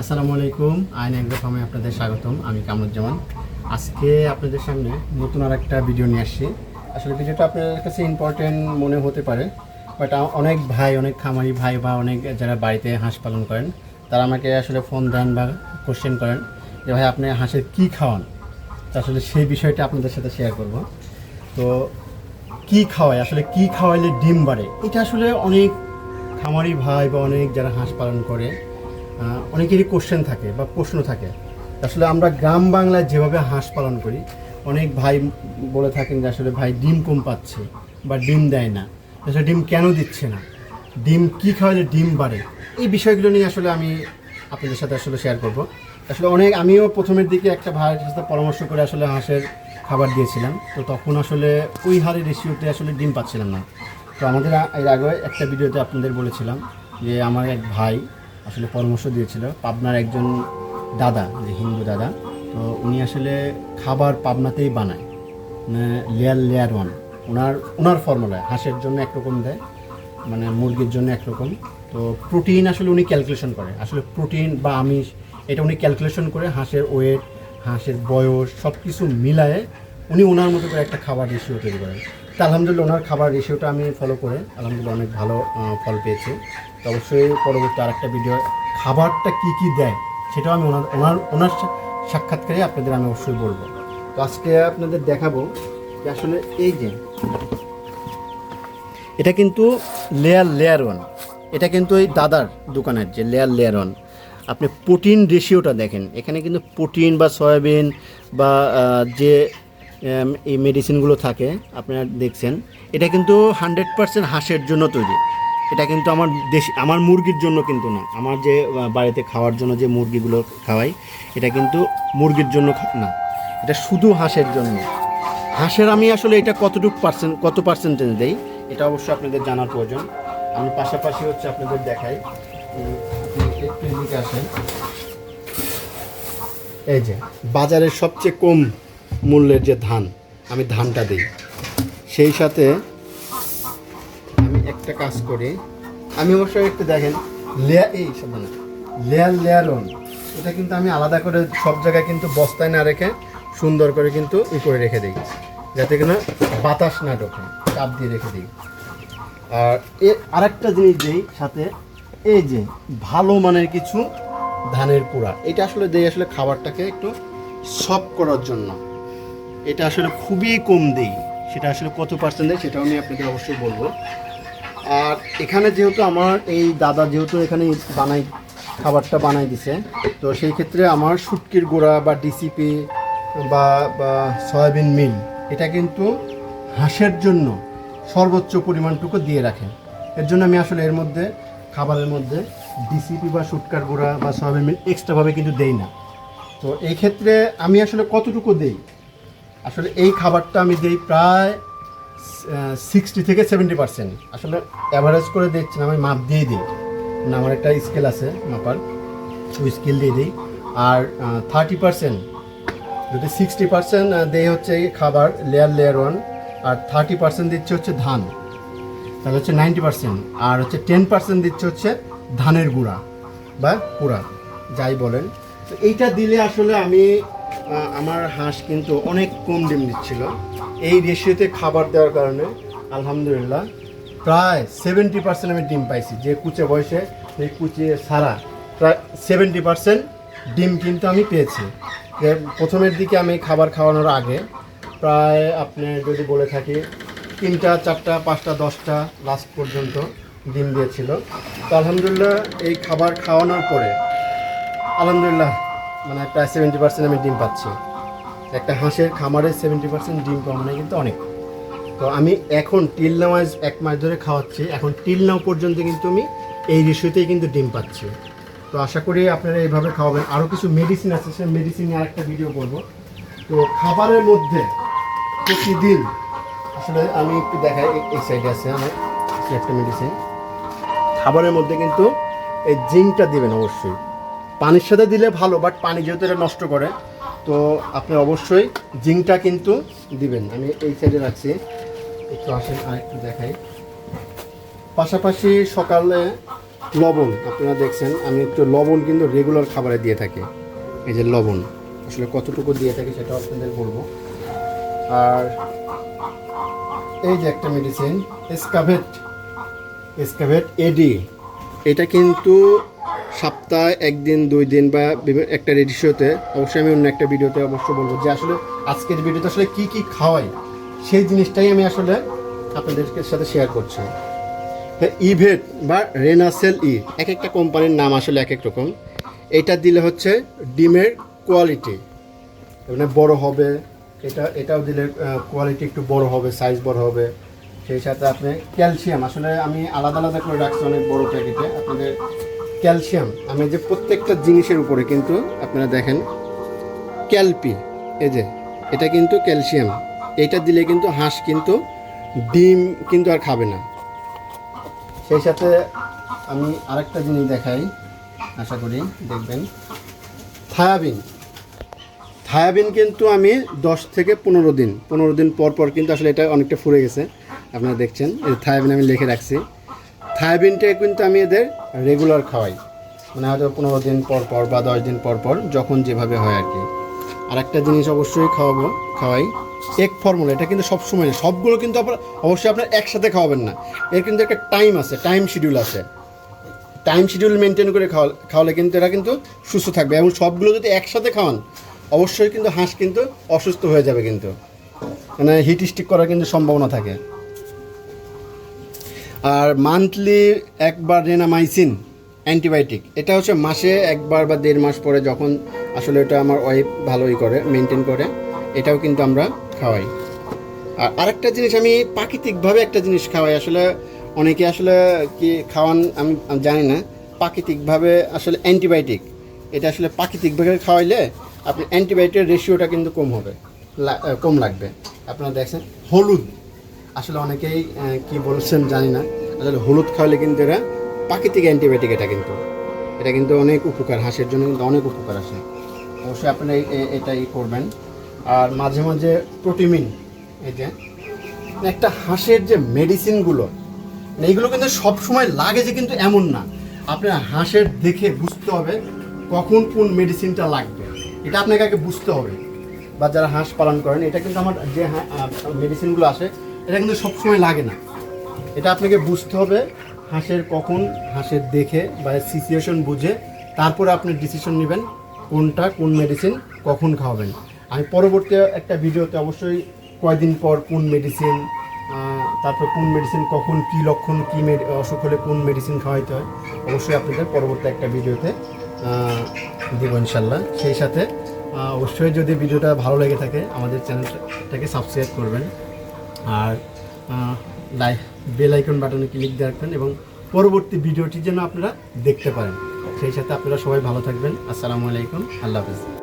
আসসালামু আলাইকুম। আইন এগ্রো ফার্মে আপনাদের স্বাগতম। আমি কামরুজ্জামান। আজকে আপনাদের সামনে নতুন আর একটা ভিডিও নিয়ে আসছি। আসলে ভিডিওটা আপনাদের কাছে ইম্পর্টেন্ট মনে হতে পারে বাট অনেক ভাই, অনেক খামারি ভাই বা অনেক যারা বাড়িতে হাঁস পালন করেন, তারা আমাকে আসলে ফোন দেন বা কোশ্চেন করেন যে, ভাই, আপনি হাঁসের কী খাওয়ান? তো আসলে সেই বিষয়টা আপনাদের সাথে শেয়ার করব। তো কি খাওয়ায়? আসলে কি খাওয়াইলে ডিম বাড়ে? এটা আসলে অনেক খামারি ভাই বা অনেক যারা হাঁস পালন করে অনেকেরই কোশ্চেন থাকে বা প্রশ্ন থাকে। আসলে আমরা গ্রাম বাংলায় যেভাবে হাঁস পালন করি, অনেক ভাই বলে থাকেন যে আসলে ভাই ডিম কম পাচ্ছে বা ডিম দেয় না। আসলে ডিম কেন দিচ্ছে না? ডিম কি খাওয়ালে ডিম বাড়ে? এই বিষয়গুলো নিয়ে আসলে আমি আপনাদের সাথে আসলে শেয়ার করব। আসলে অনেক, আমিও প্রথমের দিকে একটা ভাইয়ের সাথে পরামর্শ করে আসলে হাঁসের খাবার দিয়েছিলাম। তো তখন আসলে ওই হারে রেশিওতে আসলে ডিম পাচ্ছিলাম না। তো আমাদের এর আগে একটা ভিডিওতে আপনাদের বলেছিলাম যে আমার এক ভাই আসলে পরামর্শ দিয়েছিল। পাবনার একজন দাদা, যে হিন্দু দাদা, তো উনি আসলে খাবার পাবনাতেই বানায়। লেয়ার লেয়ার ওয়ান ওনার ওনার ফর্মুলায় হাঁসের জন্য একরকম দেয় মানে মুরগির জন্য একরকম। তো প্রোটিন আসলে উনি ক্যালকুলেশন করে। আসলে প্রোটিন বা আমিষ, এটা উনি ক্যালকুলেশন করে হাঁসের ওয়েট হাঁসের বয়স সব কিছু মিলায়ে উনি ওনার মতো করে একটা খাবার রেশিও তৈরি করেন। তা আলহামদুলিল্লাহ ওনার খাবার রেশিওটা আমি ফলো করে আলহামদুলিল্লাহ অনেক ভালো ফল পেয়েছি। তো অবশ্যই পরবর্তী আরেকটা ভিডিও খাবারটা কি কি দেয় সেটাও আমি ওনার ওনার ওনার সাক্ষাৎকারে আপনাদের আমি অবশ্যই বলব। তো আজকে আপনাদের দেখাবো যে আসলে এই যে, এটা কিন্তু লেয়ার লেয়ার ওয়ান এটা কিন্তু ওই দাদার দোকানের যে লেয়ার লেয়ার ওয়ান আপনি প্রোটিন রেশিওটা দেখেন। এখানে কিন্তু প্রোটিন বা সয়াবিন বা যে এই মেডিসিনগুলো থাকে, আপনারা দেখছেন। এটা কিন্তু হান্ড্রেড পার্সেন্ট হাঁসের জন্য তৈরি। এটা কিন্তু আমার দেশ, আমার মুরগির জন্য কিন্তু না। আমার যে বাড়িতে খাওয়ার জন্য যে মুরগিগুলো খাওয়াই, এটা কিন্তু মুরগির জন্য না। এটা শুধু হাঁসের জন্য। হাঁসের আমি আসলে এটা কতটুকু পার্সেন্ট কত পার্সেন্টেজ দেই, এটা অবশ্যই আপনাদের জানার প্রয়োজন। আমি পাশাপাশি হচ্ছে আপনাদের দেখাই। আসেন। এই যে, বাজারের সবচেয়ে কম মূল্যের যে ধান, আমি ধানটা দিই। সেই সাথে আমি একটা কাজ করি। আমি অবশ্যই একটু দেখেন লেয়ার এই সাবধানে লেয়ার লেয়ার এটা কিন্তু আমি আলাদা করে সব জায়গায় কিন্তু বস্তায় না রেখে সুন্দর করে কিন্তু ই করে রেখে দিই, যাতে কিনা বাতাস না ঢোকে, চাপ দিয়ে রেখে দিই। আর এ, আরেকটা জিনিস দিই সাথে, এই যে ভালো মানের কিছু ধানের কুড়া, এটা আসলে দেই আসলে খাবারটাকে একটু সফট করার জন্য। এটা আসলে খুবই কম দেই। সেটা আসলে কত পার্সেন্ট দেয় সেটাও আমি আপনাদের অবশ্যই বলব। আর এখানে যেহেতু আমার এই দাদা যেহেতু এখানে বানাই, খাবারটা বানাই দিছে, তো সেই ক্ষেত্রে আমার শুটকির গুঁড়া বা ডিসিপি বা বা সয়াবিন মিল, এটা কিন্তু হাঁসের জন্য সর্বোচ্চ পরিমাণটুকু দিয়ে রাখে। এর জন্য আমি আসলে এর মধ্যে, খাবারের মধ্যে ডিসিপি বা শুটকার গুঁড়া বা সয়াবিন মিল এক্সট্রাভাবে কিন্তু দেই না। তো এই ক্ষেত্রে আমি আসলে কতটুকু দেই? আসলে এই খাবারটা আমি দিই প্রায় সিক্সটি থেকে সেভেন্টি পার্সেন্ট আসলে অ্যাভারেজ করে দিচ্ছি না, আমি মাপ দিয়ে দিই। মানে আমার একটা স্কেল আছে, মাপার। ওই স্কেল দিয়ে দিই। আর থার্টি পার্সেন্ট যদি সিক্সটি পার্সেন্ট দেয় হচ্ছে এই খাবার লেয়ার লেয়ার ওয়ান আর থার্টি পার্সেন্ট দিচ্ছে হচ্ছে ধান। তাহলে হচ্ছে নাইনটি পার্সেন্ট আর হচ্ছে টেন পার্সেন্ট দিচ্ছে হচ্ছে ধানের গুঁড়া বা কুড়া, যাই বলেন। তো এইটা দিলে আসলে আমি আমার হাঁস কিন্তু অনেক কম ডিম দিচ্ছিল। এই রেশিওতে খাবার দেওয়ার কারণে, আলহামদুলিল্লাহ, প্রায় সেভেন্টি পার্সেন্ট আমি ডিম পাইছি। যে কুচে বয়সে, সেই কুচে সারা প্রায় সেভেন্টি পার্সেন্ট ডিম কিন্তু আমি পেয়েছি। প্রথমের দিকে আমি খাবার খাওয়ানোর আগে প্রায় আপনি যদি বলে থাকি, তিনটা, চারটা, পাঁচটা, দশটা লাস্ট পর্যন্ত ডিম দিয়েছিল। তো আলহামদুলিল্লাহ, এই খাবার খাওয়ানোর পরে, আলহামদুলিল্লাহ মানে প্রায় সেভেন্টি পার্সেন্ট আমি ডিম পাচ্ছি। একটা হাঁসের খামারে সেভেন্টি পার্সেন্ট ডিম পাওয়া মানে কিন্তু অনেক। তো আমি এখন টিল নাও এক মাস ধরে খাওয়াচ্ছি, এখন টিল নাও পর্যন্ত কিন্তু আমি এই রেশিওতেই কিন্তু ডিম পাচ্ছি। তো আশা করি আপনারা এইভাবে খাওয়াবেন। আরও কিছু মেডিসিন আছে, সেই মেডিসিন নিয়ে আরেকটা ভিডিও করব। তো খাবারের মধ্যে প্রতিদিন, আসলে আমি একটু দেখাই, এই সাইডে আছে আমার একটা মেডিসিন খাবারের মধ্যে কিন্তু এই জিঙ্কটা দেবেন অবশ্যই। পানির সাথে দিলে ভালো বাট পানি যেহেতু এটা নষ্ট করে, তো আপনি অবশ্যই জিঙ্কটা কিন্তু দিবেন। আমি এই সাইডে রাখছি। একটু আসেন, আর একটু দেখাই। পাশাপাশি সকালে লবণ, আপনারা দেখছেন, আমি একটু লবণ কিন্তু রেগুলার খাবারে দিয়ে থাকি। এই যে লবণ, আসলে কতটুকু দিয়ে থাকি সেটা আপনাদের বলব। আর এই যে একটা মেডিসিন এসকাভেট এসকাভেট এডি এটা কিন্তু সপ্তাহে একদিন, দুই দিন বা একটা রেডিশোতে অবশ্যই আমি অন্য একটা ভিডিওতে অবশ্য বলব যে আসলে আজকের ভিডিওতে আসলে কি কি খাওয়াই, সেই জিনিসটাই আমি আসলে আপনাদের সাথে শেয়ার করছি। হ্যাঁ ইভেট বা রেনাসেল ই এক একটা কোম্পানির নাম আসলে এক এক রকম। এটা দিলে হচ্ছে ডিমের কোয়ালিটি মানে বড় হবে, এটা, এটাও দিলে কোয়ালিটি একটু বড় হবে সাইজ বড় হবে। সেই সাথে আপনি ক্যালসিয়াম, আসলে আমি আলাদা আলাদা করে রাখছি অনেক বড় প্যাকেটে, আপনাদের ক্যালসিয়াম। আমি যে প্রত্যেকটা জিনিসের উপরে কিন্তু আপনারা দেখেন, ক্যালপি, এই যে, এটা কিন্তু ক্যালসিয়াম। এটা দিলে কিন্তু হাঁস কিন্তু ডিম কিন্তু আর খাবে না। সেই সাথে আমি আরেকটা জিনিস দেখাই, আশা করি দেখবেন। থায়াবিন। থায়াবিন কিন্তু আমি দশ থেকে পনেরো দিন পনেরো দিন পর পর কিন্তু আসলে এটা অনেকটা ফুরে গেছে। আপনারা দেখছেন, এই থায়াবিন আমি লিখে রাখছি। থায়াবিনটা কিন্তু আমি এদের রেগুলার খাওয়াই। মানে হয়তো পনেরো দিন পর পর বা দশ দিন পর পর, যখন যেভাবে হয় আর কি। আর একটা জিনিস অবশ্যই খাওয়াবো, খাওয়াই। এক ফর্মুলা এটা কিন্তু সবসময় না। সবগুলো কিন্তু আপনার অবশ্যই আপনার একসাথে খাওয়াবেন না। এর কিন্তু একটা টাইম আছে টাইম শিডিউল আছে। টাইম শিডিউল মেনটেন করে খাওয়া, খাওয়ালে কিন্তু এরা কিন্তু সুস্থ থাকবে। এবং সবগুলো যদি একসাথে খাওয়ান, অবশ্যই কিন্তু হাঁস কিন্তু অসুস্থ হয়ে যাবে কিন্তু। মানে হিট স্টিক করার কিন্তু সম্ভাবনা থাকে। আর মান্থলি একবার রেনামাইসিন অ্যান্টিবায়োটিক এটা হচ্ছে মাসে একবার বা দেড় মাস পরে যখন আসলে এটা আমার ওয়াইফ ভালোই করে মেনটেন করে, এটাও কিন্তু আমরা খাওয়াই। আর আরেকটা জিনিস, আমি প্রাকৃতিকভাবে একটা জিনিস খাওয়াই। আসলে অনেকে আসলে কি খাওয়ান, আমি জানি না। প্রাকৃতিকভাবে আসলে অ্যান্টিবায়োটিক এটা আসলে প্রাকৃতিকভাবে খাওয়াইলে আপনি অ্যান্টিবায়োটিকের রেশিওটা কিন্তু কম হবে কম লাগবে। আপনারা দেখছেন, হলুদ। আসলে অনেকেই কি বলছেন জানি না। আসলে হলুদ খাওয়ালে কিন্তু এরা প্রাকৃতিক অ্যান্টিবায়োটিক এটা কিন্তু। এটা কিন্তু অনেক উপকার, হাঁসের জন্য কিন্তু অনেক উপকার আছে অবশ্যই এ- এটাই করবেন। আর মাঝে মাঝে প্রোটিমিন, এই যে, একটা হাঁসের যে মেডিসিনগুলো, এইগুলো কিন্তু সব সময় লাগে যে কিন্তু এমন না। আপনার হাঁসের দেখে বুঝতে হবে কখন কোন মেডিসিনটা লাগবে। এটা আপনাকে আগে বুঝতে হবে। বা যারা হাঁস পালন করেন, এটা কিন্তু আমার যে মেডিসিনগুলো আসে এটা কিন্তু সবসময় লাগে না। এটা আপনাকে বুঝতে হবে, হাঁসের কখন, হাঁসের দেখে বা সিচুয়েশন বুঝে, তারপরে আপনি ডিসিশন নেবেন কোনটা, কোন মেডিসিন কখন খাওয়াবেন। আমি পরবর্তী একটা ভিডিওতে অবশ্যই কয়দিন পর কোন মেডিসিন তারপর কোন মেডিসিন কখন কী লক্ষণ, কী অসুখ হলে কোন মেডিসিন খাওয়াইতে হয়, অবশ্যই আপনাদের পরবর্তী একটা ভিডিওতে দিব ইনশাল্লাহ সেই সাথে অবশ্যই যদি ভিডিওটা ভালো লেগে থাকে, আমাদের চ্যানেলটাকে সাবস্ক্রাইব করবেন। আর বেল আইকন বাটনে ক্লিক দিয়ে রাখবেন এবং পরবর্তী ভিডিওটি যেন আপনারা দেখতে পারেন। সেই সাথে আপনারা সবাই ভালো থাকবেন। আসসালামু আলাইকুম। আল্লাহ হাফিজ।